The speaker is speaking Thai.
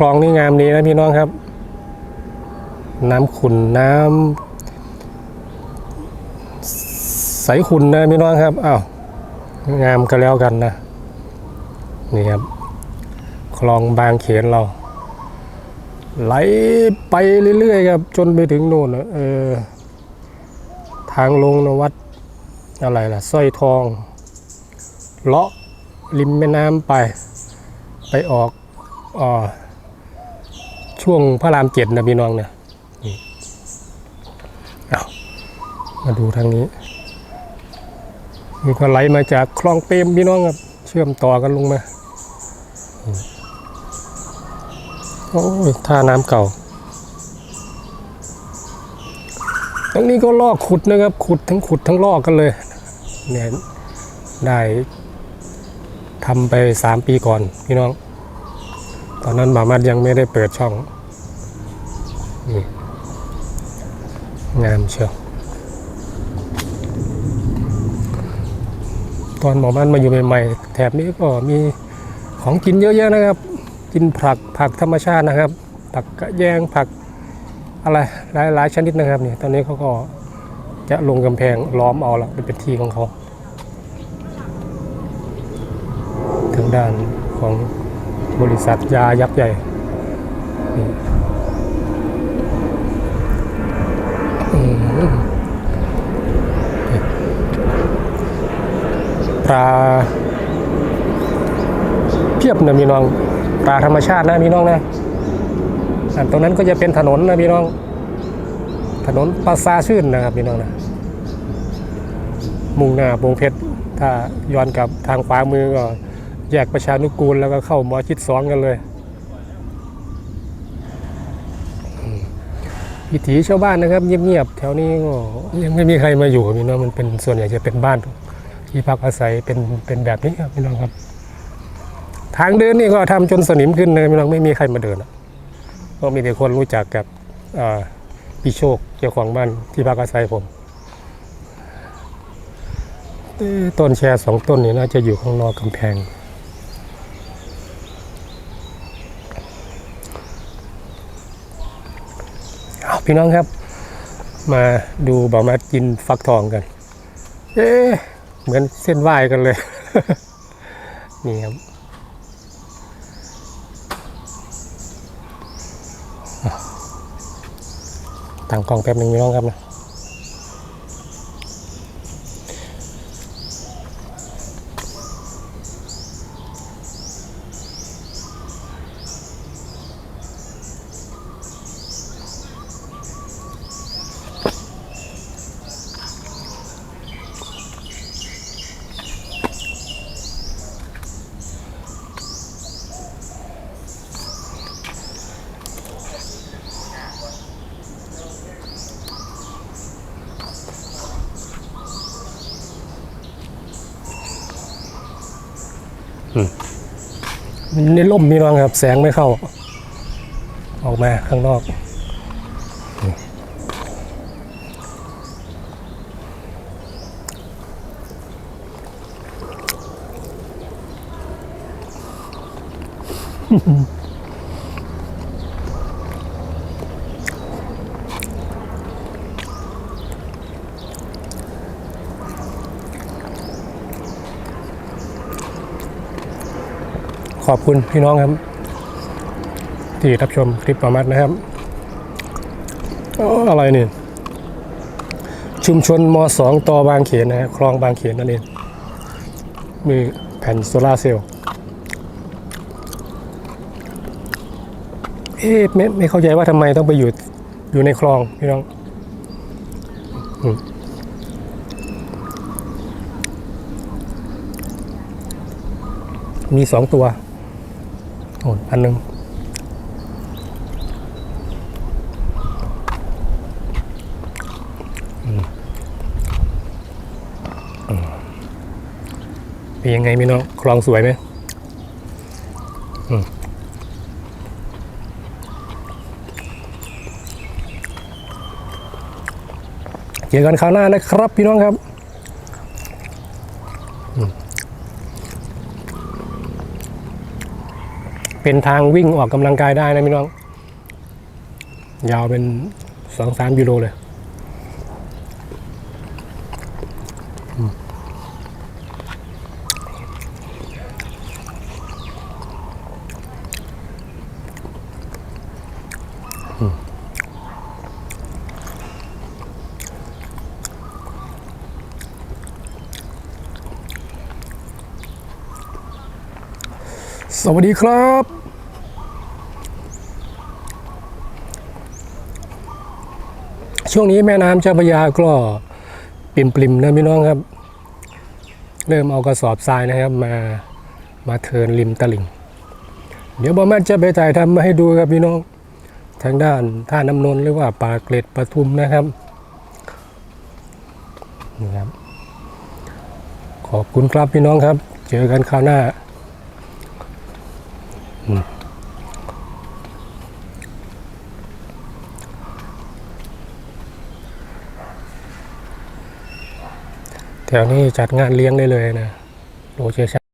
คลองนี่งามดีนะพี่น้องครับ น้ำขุนน้ำใสขุนนะพี่น้องครับอ้าวงามก็แล้วกันนะนี่ครับ คลองบางเขนเรา ไหลไปเรื่อยๆครับ จนไปถึงโน่นเออทางลงนวัดอะไรล่ะสร้อยทอง เลาะริมแม่น้ำไป ไปออกออ ช่วงพระรามเจ็ดนะพี่น้องเนี่ยเอามาดูทางนี้มันก็ไหลมาจากคลองเปรมพี่น้องครับ เชื่อมต่อกันลงมาโอ้ยท่าน้ำเก่า ตรงนี้ก็ลอกขุดนะครับ ขุดทั้งขุดทั้งลอกกันเลย เนี่ยได้ทำไปสามปีก่อนพี่น้อง ตอนนั้นบามัดยังไม่ได้เปิดช่อง งามเชียวตอนหมอมันมาอยู่ใหม่ๆแถบนี้ก็มีของกินเยอะแยะนะครับ กินผักผักธรรมชาตินะครับ ผักกระแยงผักอะไรหลายหลายชนิดนะครับเนี่ยตอนนี้เขาก็จะลงกำแพงล้อมเอาละเป็นที่ของเขาทางด้านของบริษัทยายักษ์ใหญ่ ปลาเพียบนะพี่น้องปลาธรรมชาตินะพี่น้องนะอันตรงนั้นก็จะเป็นถนนนะพี่น้อง ถนนปราซาชื่นนะครับพี่น้องนะมุ่งหน้าปงเพชรถ้าย้อนกลับทางขวามือก็แยกประชานุกูลแล้วก็เข้าหมอชิดสองกันเลยอืม วิถีชาวบ้านนะครับ เงียบๆแถวนี้ก็ยังไม่มีใครมาอยู่พี่น้องมันเป็นส่วนใหญ่จะเป็นบ้านที่พักอาศัยเป็นเป็นแบบนี้ครับพี่น้องครับ ทางเดินนี่ก็ทำจนสนิมขึ้นเลยพี่น้องไม่มีใครมาเดินก็มีแต่คนรู้จักกับพี่โชคเจ้าของบ้านที่พักอาศัยผมต้นแชร์สองต้นนี่น่าจะอยู่ข้างนอกกำแพง เอา พี่น้องครับ มาดูบอมากินฟักทองกัน เอ๊ะเหมือนเส้นไหว้กันเลย นี่ครับต่างกล้องแป๊บหนึ่งพี่น้องครับนะ ในร่มมีน้องครับ แสงไม่เข้า ออกมาข้างนอกนี่ ขอบคุณพี่น้องครับ ที่รับชมคลิปประมาทนะครับอ๋ออะไรนี่ ชุมชนมสองตอบางเขนนะฮะคลองบางเขนนั่นเอง มีแผ่นโซลาเซลล์เอ๊ะไม่ไม่เข้าใจว่าทำไมต้องไปอยู่อยู่ในคลองพี่น้องอมีสองตัว อ้พันหนึ่งเป็นยังไงพี่น้องคลองสวยไหมอืมเจอกันคราวหน้านะครับพี่น้องครับ เป็นทางวิ่งออกกำลังกายได้นะพี่น้อง ยาวเป็นสองสามกิโลเลยสวัสดีครับ ช่วงนี้แม่น้ำเจ้าพระยาก็ปริมปริมๆนะพี่น้องครับ เริ่มเอากระสอบทรายนะครับมามาเทินริมตลิ่ง เดี๋ยวบอแม่นจะไปถ่ายทำมาให้ดูครับพี่น้อง ทางด้านท่าน้ำนนท์หรือว่าป่าเกร็ดปทุมนะครับนี่ครับ ขอบคุณครับพี่น้องครับ เจอกันคราวหน้า แถวนี้จัดงานเลี้ยงได้เลยนะโลเคชั่น